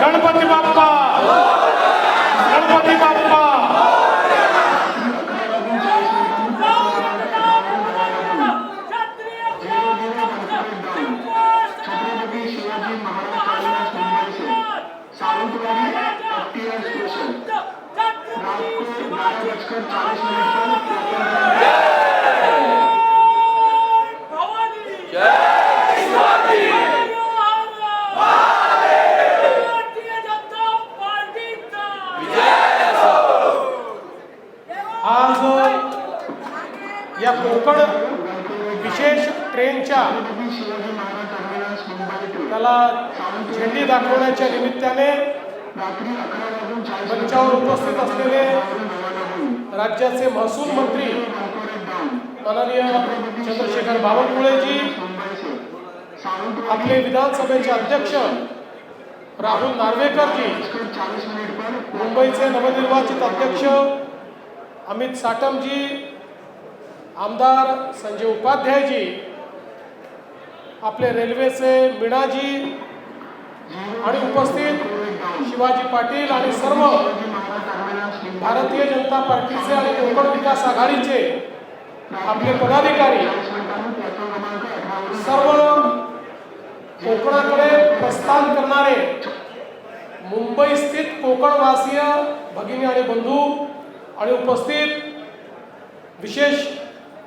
गणपती बाप्पा। गणपती बाप्पा। छत्रपती शिवाजी या कोकण विशेष ट्रेनच्या त्याला झेंडी दाखवण्याच्या निमित्ताने मंचावर उपस्थित असलेले राज्याचे महसूल मंत्री माननीय चंद्रशेखर बावनकुळेजी आपले विधानसभेचे अध्यक्ष राहुल नार्वेकरजी मुंबईचे नवनिर्वाचित अध्यक्ष अमित साटमजी आमदार संजय उपाध्यायजी आपले रेल्वेचे मीणाजी आणि उपस्थित शिवाजी पाटील आणि सर्व भारतीय जनता पार्टीचे आणि कोकण विकास आघाडीचे आपले पदाधिकारी सर्व कोकणाकडे प्रस्थान करणारे मुंबई स्थित कोकणवासीय भगिनी आणि बंधू आणि उपस्थित विशेष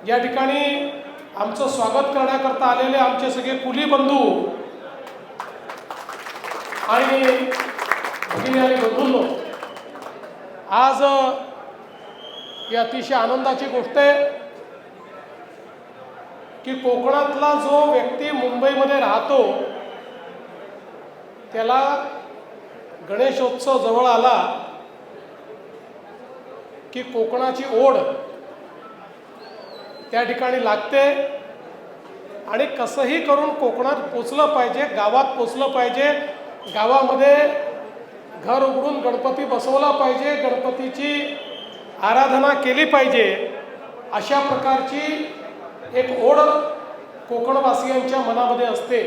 या ठिकाणी आमचं स्वागत करण्याकरता आलेले आमचे सगळे कुली बंधू आणि भगिनी आणि बंधूंनो आज ही अतिशय आनंदाची गोष्ट आहे की कोकणातला जो व्यक्ती मुंबईमध्ये राहतो त्याला गणेशोत्सव जवळ आला की कोकणाची ओढ त्या ठिकाणी लागते. आणि कसंही करून कोकणात पोचलं पाहिजे गावात पोचलं पाहिजे गावामध्ये घर उघडून गणपती बसवला पाहिजे गणपतीची आराधना केली पाहिजे अशा प्रकारची एक ओढ कोकणवासियांच्या मनामध्ये असते.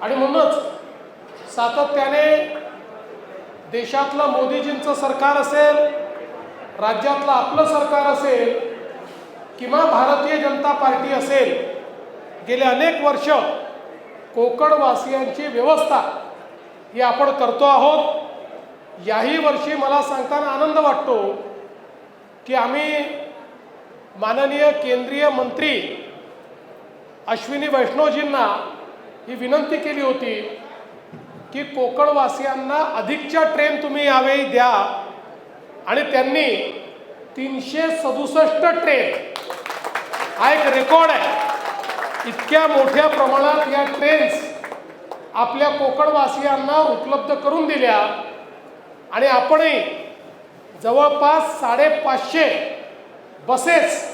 आणि म्हणूनच सातत्याने देशातलं मोदीजींचं सरकार असेल राज्यातलं आपलं सरकार असेल किंवा भारतीय जनता पार्टी असेल गेले अनेक वर्ष कोकणवासियांची व्यवस्था ही आपण करतो आहोत. याही वर्षी मला सांगताना आनंद वाटतो की आम्ही माननीय केंद्रीय मंत्री अश्विनी वैष्णवजींना ही विनंती केली होती की कोकणवासियांना अधिकच्या ट्रेन तुम्ही यावेळी द्या आणि त्यांनी तीनशे सदुसष्ट ट्रेन हा एक रेकॉर्ड आहे. इतक्या मोठ्या प्रमाणात या ट्रेन्स आपल्या कोकणवासियांना उपलब्ध करून दिल्या. आणि आपणही जवळपास साडेपाचशे बसेस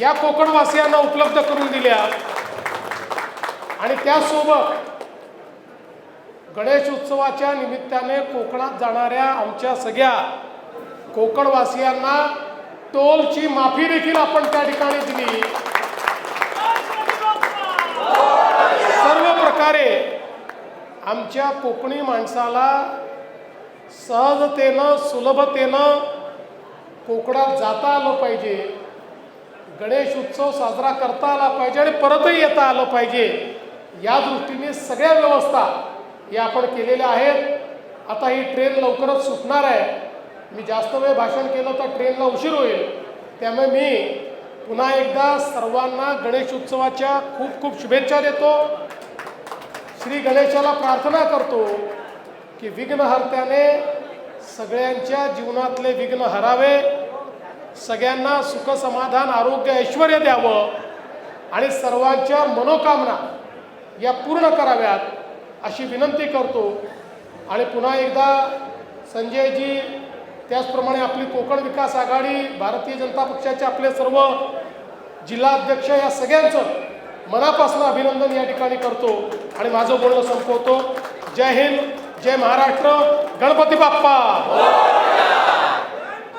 या कोकणवासियांना उपलब्ध करून दिल्या. आणि त्यासोबत गणेश उत्सवाच्या निमित्ताने कोकणात जाणाऱ्या आमच्या सगळ्या कोकणवासियांना टोलची माफी देखील आपण त्या ठिकाणी दिली. सर्व प्रकारे आमच्या कोकणी माणसाला सहजतेनं सुलभतेनं कोकणात जाता आलं पाहिजे. गणेश उत्सव साजरा करता आला पाहिजे आणि परतही येता आलं पाहिजे. या दृष्टीने सगळ्या व्यवस्था या आपण केलेल्या आहेत. आता ही ट्रेन लवकरच सुटणार आहे. मी जास्त वेळ भाषण केलं तर ट्रेनला उशीर होईल. त्यामुळे मी पुन्हा एकदा सर्वांना गणेश उत्सवाच्या खूप खूप शुभेच्छा देतो. श्री गणेशाला प्रार्थना करतो की विघ्नहर्त्याने सगळ्यांच्या जीवनातले विघ्न हरावे सगळ्यांना सुख समाधान आरोग्य ऐश्वर द्यावं आणि सर्वांच्या मनोकामना या पूर्ण कराव्यात अशी विनंती करतो. आणि पुन्हा एकदा संजयजी त्याचप्रमाणे आपली कोकण विकास आघाडी भारतीय जनता पक्षाचे आपले सर्व जिल्हाध्यक्ष या सगळ्यांचं मनापासून अभिनंदन या ठिकाणी करतो आणि माझं बोलणं संपवतो. जय हिंद जय महाराष्ट्र गणपती बाप्पा!